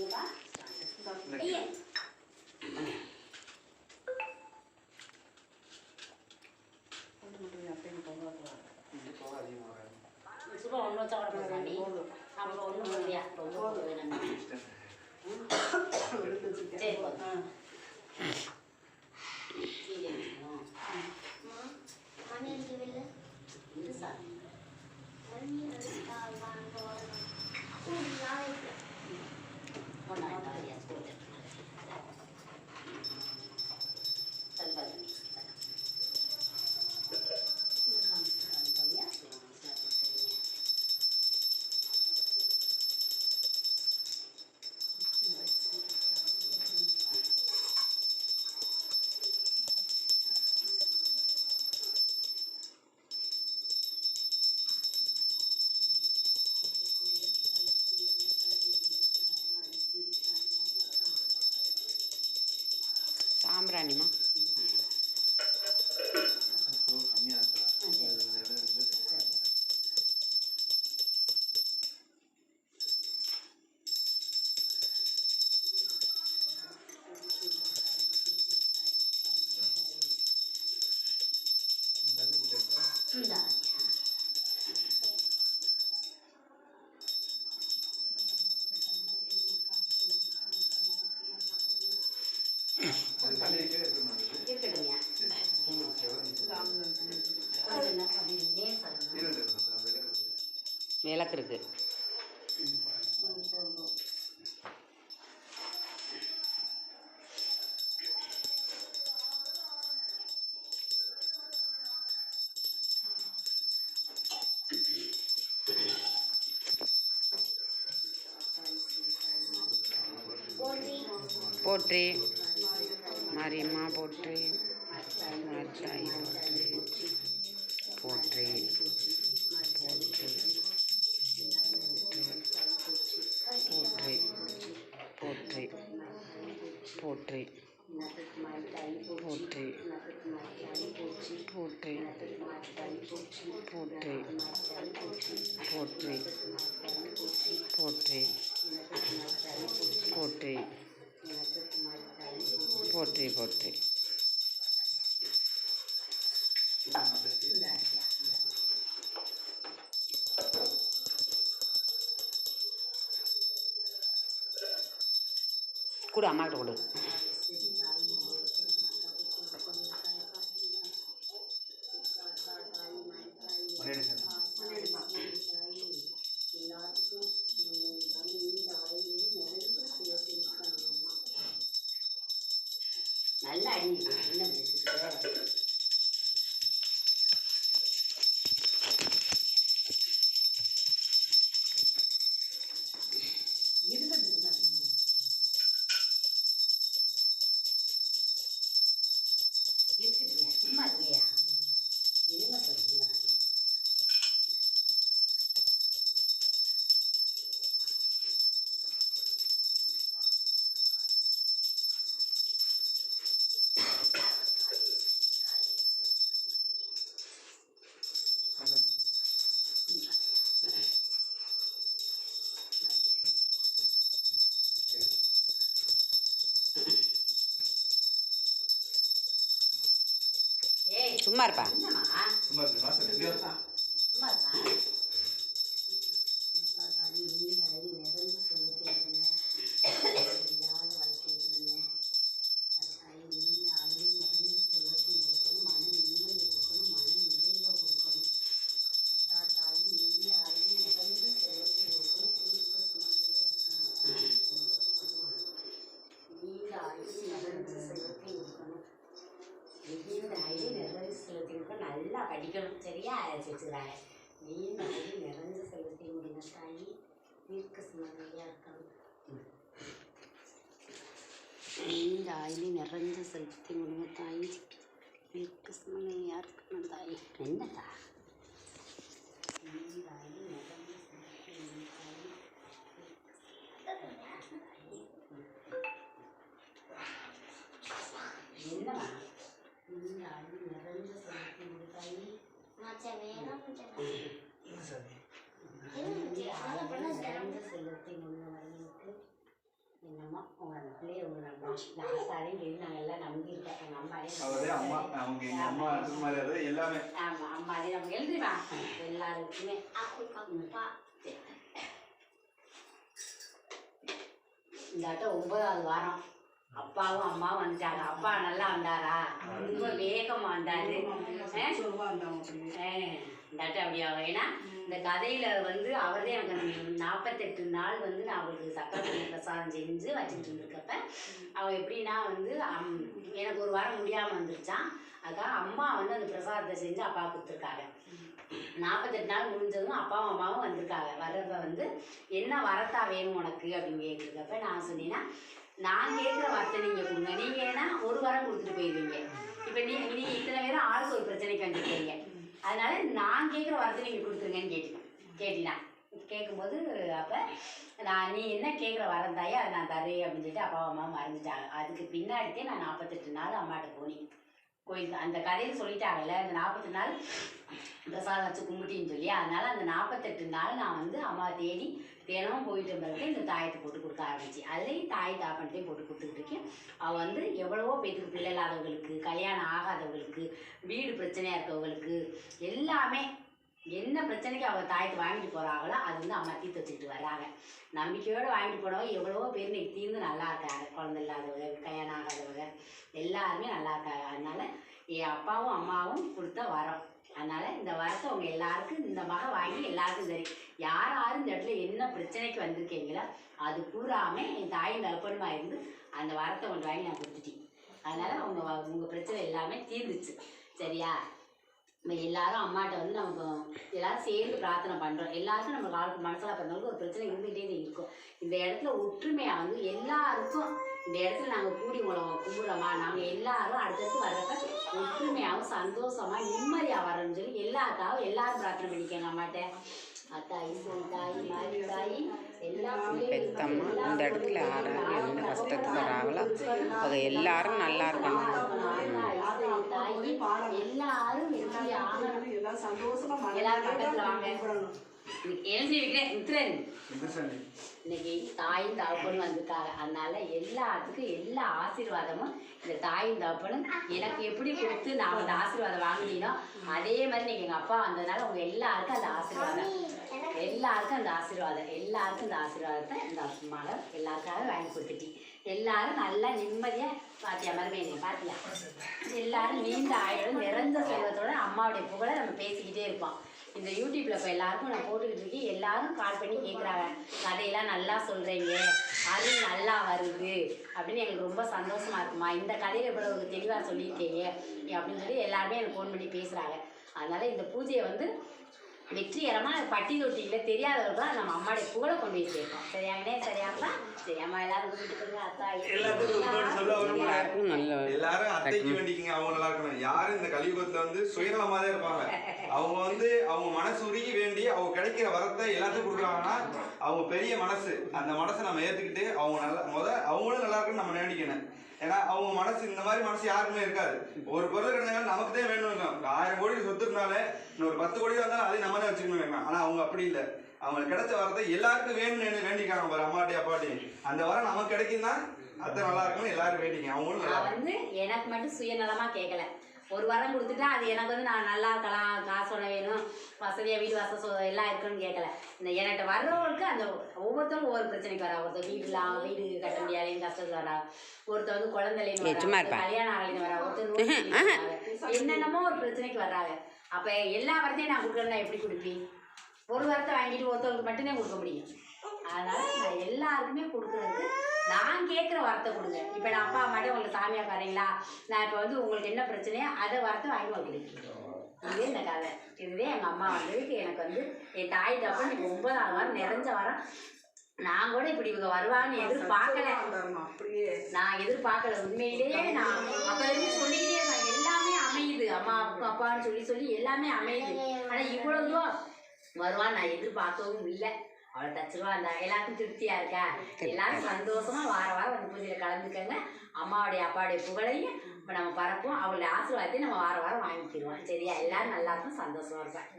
diba? Ayan. మంచిగా ఒళ్ళు చదవడమేనండి అప్పుడు ఒళ్ళు ఉంది అప్పుడు ఒళ్ళు పోయినండి చేయకూడదు விளக்கு இருக்கு. போற்றி. மாரியம்மா போற்றி. மாத்தாய் போற்றி போற்றி போற்றி போற்றி போற்றி போற்றி போற்றி போற்றி போற்றி போற்றி போற்றி போற்றி போற்றி போற்றி అమ్మాయిలు சும்மா இருப்பா சும்மா இருப்பா நிறைஞ்ச நல்லா படிக்கணும். சரியா? அழைச்சி வச்சுக்கிறாங்க நீண்ட அழி நிறைஞ்ச செலுத்தி முடிந்த தாயி? தீர்க்க சுமங்கலியாக இருக்கணும் நீண்ட ஆயிலி நிறைஞ்ச செலுத்தி முடிந்த தாயி? தீர்க்க சுமங்கலியாக இருக்கணும் தாயி. என்னதா நீண்ட ஆயிலி நிறைஞ்ச செலுத்தி முடிந்த தாயி என்னம்மா நீண்ட ஆயிலி நிறைஞ்ச செலுத்தி முடிந்த தாயி மச்சான் வேணும் பிள்ளைய நாங்கள் எல்லாம் நம்பியிருக்கோம் எங்கள் அம்மாலையும் அம்மா அவங்க எங்க அம்மா அது மாதிரி அது எல்லாமே. ஆமாம் அம்மாலையும் நம்ம எழுதுவா எல்லாருக்குமே. இந்த ஆட்டம் ஒன்பதாவது வாரம். அப்பாவும் அம்மாவும் வந்துட்டாங்க. அப்பா நல்லா வந்தாரா? ரொம்ப வேகமாக வந்தாரு. ஆ, இந்த ஆட்டம் அப்படியா ஏன்னா இந்த கதையில வந்து அவர்தான் எனக்கு அந்த நாற்பத்தெட்டு நாள் வந்து நான் அவருக்கு சக்கரப்பள்ளி பிரசாதம் செஞ்சு வச்சுட்டு இருந்திருக்கப்ப அவள் எப்படின்னா வந்து எனக்கு ஒரு வாரம் முடியாமல் வந்துருச்சான் அதுக்காக அம்மா வந்து அந்த பிரசாதத்தை செஞ்சு அப்பா கொடுத்துருக்காங்க. நாற்பத்தெட்டு நாள் முடிஞ்சதும் அப்பாவும் அம்மாவும் வந்திருக்காங்க. வர்றப்ப வந்து என்ன வரத்தா வேணும் உனக்கு? அப்படின்னு கேட்டிருக்கப்ப நான் சொன்னேன்னா நான் கேட்குற வரத்தை நீங்கள் கொடுங்க. நீங்கள் ஏன்னா ஒரு வாரம் கொடுத்துட்டு போயிடுவீங்க இப்போ நீ நீ இத்தனை பேரும் ஆளுக்கு ஒரு பிரச்சனைக்கு வந்துருக்கீங்க அதனால நான் கேட்குற வார்த்தை நீங்கள் கொடுத்துருங்கன்னு கேட்டேன் கேட்டினா கேட்கும்போது அப்போ நான் நீ என்ன கேட்குற வரந்தாயே அதை நான் தரேன் அப்படின்னு சொல்லிட்டு அப்பா அம்மா மறந்துட்டாங்க. அதுக்கு பின்னாடித்தே நான் நாற்பத்தெட்டு நாள் அம்மாட்ட போனேன். கோயில் அந்த கதையில் சொல்லிட்டாங்கல்ல அந்த நாற்பத்தெட்டு நாள் பிரசாதம் வச்சு கும்பிட்டின்னு சொல்லி அதனால அந்த நாற்பத்தெட்டு நாள் நான் வந்து அம்மா தேடி தினமும் போயிட்டு பிறகு இந்த தாயத்தை போட்டு கொடுக்க ஆரம்பிச்சு. அதுலேயும் தாய் தாப்பனத்தையும் போட்டு கொடுத்துக்கிட்டு இருக்கேன். அவள் வந்து எவ்வளவோ பேத்துக்கு பிள்ளை இல்லாதவங்களுக்கு கல்யாணம் ஆகாதவங்களுக்கு வீடு பிரச்சனையாக இருக்கவங்களுக்கு எல்லாமே என்ன பிரச்சனைக்கு அவங்க தாயத்தை வாங்கிட்டு போகிறாங்களோ அது வந்து அம்மா தீர்த்து வச்சுக்கிட்டு வர்றாங்க. நம்பிக்கையோடு வாங்கிட்டு போனவங்க எவ்வளவோ பேர் இன்னைக்கு தீர்ந்து நல்லா இருக்காங்க. குழந்தை இல்லாதவங்க எல்லாருமே நல்லா இருக்காங்க. அதனால என் அப்பாவும் அம்மாவும் கொடுத்த வரம். அதனால இந்த வரத்தை உங்க எல்லாருக்கும் இந்த மக வாங்கி எல்லாருக்கும் சரி. யார் யாரும் இந்த இடத்துல என்ன பிரச்சனைக்கு வந்திருக்கீங்களோ அது பூராமே என் தாயின் தகப்பனுமா இருந்து அந்த வரத்தை கொண்டு வாங்கி நான் கொடுத்துட்டேன். அதனால உங்க வ- உங்க பிரச்சனை எல்லாமே தீர்ந்துச்சு. சரியா? நம்ம எல்லாரும் அம்மாட்ட வந்து நமக்கு எல்லாரும் சேர்ந்து பிரார்த்தனை பண்ணுறோம் எல்லாருக்கும் நம்ம காலத்து மனசில் பிறந்தவங்களுக்கு ஒரு பிரச்சனை இருந்துகிட்டே இருக்கும். இந்த இடத்துல ஒற்றுமையாக வந்து எல்லாருக்கும் இந்த இடத்துல நாங்கள் கூடி உங்களை கும்பிடுறோமா நாங்கள் எல்லாரும் அடுத்தடுத்து வர்றப்ப ஒற்றுமையாகவும் சந்தோஷமா நிம்மதியாக வரணும்னு சொல்லி எல்லாருக்காகவும் எல்லாரும் பிரார்த்தனை பண்ணிக்கோங்க அம்மாட்ட. அத்தாயி சோன் தாயி மாரி தாயி எல்லா பெத்தம்மா இந்த இடத்துல யார் என்ன கஷ்டத்துக்கு வராங்களோ அவங்க எல்லாரும் நல்லா இருக்கணும். தாயி எல்லாரும் எல்லாம் சந்தோஷமா எல்லாரும் பக்கத்துல வாங்க. எழுதி வைக்கிறேன் இன்னைக்கு தாயும் தகப்பனும் வந்திருக்காங்க. அதனால எல்லாத்துக்கும் எல்லா ஆசீர்வாதமும் இந்த தாயும் தகப்பனும் எனக்கு எப்படி கொடுத்து நான் அந்த ஆசீர்வாதம் வாங்கினீனோ அதே மாதிரி இன்னைக்கு எங்கள் அப்பா வந்ததுனால உங்க எல்லாருக்கும் அந்த ஆசீர்வாதம். எல்லாருக்கும் அந்த ஆசீர்வாதம். எல்லாருக்கும் இந்த ஆசீர்வாதத்தை இந்த மகள் எல்லாருக்காக வாங்கி கொடுத்துட்டி எல்லாரும் நல்லா நிம்மதியாக பாத்தியா மருமையை பாத்தியா? எல்லாரும் நீண்ட ஆயுளும் நிறைந்த செல்வத்தோட அம்மாவுடைய புகழை நம்ம பேசிக்கிட்டே இருப்போம். இந்த யூடியூப்ல இப்போ எல்லாருக்கும் நான் போட்டுக்கிட்டு இருக்கேன். எல்லாரும் கால் பண்ணி கேட்குறாங்க கதையெல்லாம் நல்லா சொல்றீங்க. அது நல்லா வருது. அப்படின்னு எங்களுக்கு ரொம்ப சந்தோஷமா இருக்குமா? இந்த கதையில இவ்வளவு தெளிவாக சொல்லியிருக்கீங்க. அப்படின்னு சொல்லி எல்லாருமே எனக்கு ஃபோன் பண்ணி பேசுறாங்க. அதனால இந்த பூஜையை வந்து வெற்றிகரமாக பட்டி தொட்டியில் தெரியாதவர்கள் நம்ம அம்மாவுடைய புகழை கொண்டு போய் சேர்ப்போம். சரியாங்கண்ணே சரியாங்களா சரி அம்மா எல்லாரும் கூப்பிட்டு அத்தா எல்லாத்துக்கும் எல்லாரும் அத்தைக்கு வேண்டிக்கங்க அவங்க நல்லா இருக்கணும். யாரும் இந்த கலியுகத்துல வந்து சுயநலமா தான் இருப்பாங்க. அவங்க வந்து அவங்க மனசு உருகி வேண்டி அவங்க கிடைக்கிற வரத்தை எல்லாத்துக்கும் கொடுக்குறாங்கன்னா அவங்க பெரிய மனசு. அந்த மனசை நம்ம ஏத்துக்கிட்டு அவங்க நல்லா முத அவங்களும் நல்லா இருக்குன்னு நம்ம வேண்டிக்கணும் ஏன்னா அவங்க மனசு இந்த மாதிரி மனசு யாருக்குமே இருக்காது. ஒரு பொருள் கிடைச்சாலும் நமக்கு தான் வேணும் ஒரு ஆயிரம் கோடி சொத்துனாலே இன்னொரு பத்து கோடி வந்தாலும் அதையும் நம்ம தான் வச்சுக்கணும் வேணும் ஆனா அவங்க அப்படி இல்லை. அவங்களுக்கு கிடைச்ச வரத்தை எல்லாருக்கும் வேணும்னு வேண்டிக்காங்க பாரு அம்மாட்டி அப்பாட்டி. அந்த வரம் நமக்கு கிடைக்குன்னா அத்தை நல்லா இருக்கணும் எல்லாரும் வேண்டிங்க அவங்களும் நல்லா வந்து எனக்கு மட்டும் சுயநலமா கேட்கல ஒரு வாரம் கொடுத்துட்டா அது எனக்கு வந்து நான் நல்லா இருக்கலாம் காசோட வேணும் வசதியா வீடு வசதி எல்லாம் இருக்குன்னு கேட்கல இந்த என்கிட்ட வர்றவங்களுக்கு அந்த ஒவ்வொருத்தரும் ஒவ்வொரு பிரச்சனைக்கு வரா ஒருத்தர் வீடுலாம் வீடு கட்ட முடியாதுன்னு கஷ்டத்துல வரா ஒருத்தர் வந்து இருப்பா. கல்யாணம் ஆகலைன்னு வரா ஒருத்தர். என்னென்னமோ ஒரு பிரச்சனைக்கு வர்றாங்க. அப்ப எல்லா வரத்தையும் நான் கொடுக்கறேன்னா எப்படி கொடுப்பேன் ஒரு வாரத்தை வாங்கிட்டு ஒருத்தவங்களுக்கு மட்டும்தான் கொடுக்க முடியும். அதனால நான் எல்லாருக்குமே கொடுக்குறதுக்கு நான் கேட்குற வார்த்தை கொடுங்க. இப்போ நான் அப்பா அம்மாட்டே உங்களுக்கு சாமியா பாருங்களா நான் இப்போ வந்து உங்களுக்கு என்ன பிரச்சனையோ அதை வார்த்தை வாங்கி உங்களுக்கு இதே இந்த கதை. இதுவே எங்கள் அம்மா வந்ததுக்கு எனக்கு வந்து என் தாய் தப்ப எனக்கு ஒன்பதாவது வாரம் நிறைஞ்ச வாரம் நான் கூட இப்படி இவங்க வருவான்னு எதிர்பார்க்கல. நான் எதிர்பார்க்கல. உண்மையிலேயே நான் அப்ப இருந்து சொல்லிக்கிட்டே இருக்கேன் எல்லாமே அமையுது. அம்மா அப்பா அப்பான்னு சொல்லி சொல்லி எல்லாமே அமையுது. ஆனா இவ்வளவு வருவான்னு நான் எதிர்பார்க்கவும் இல்லை. அவளை தச்சுருவா அந்த எல்லாருக்கும் திருப்தியா இருக்கா? எல்லாரும் சந்தோஷமா வார வாரம் வந்து பூஜையில கலந்துக்கங்க. அம்மாவுடைய அப்பாவுடைய புகழையும் இப்போ நம்ம பரப்போம் அவளுடைய ஆசீர்வாதத்தையும் நம்ம வார வாரம் வாங்கிக்கிடுவோம். சரியா? எல்லாரும் நல்லா இருக்கும் சந்தோஷமா இருப்பேன்.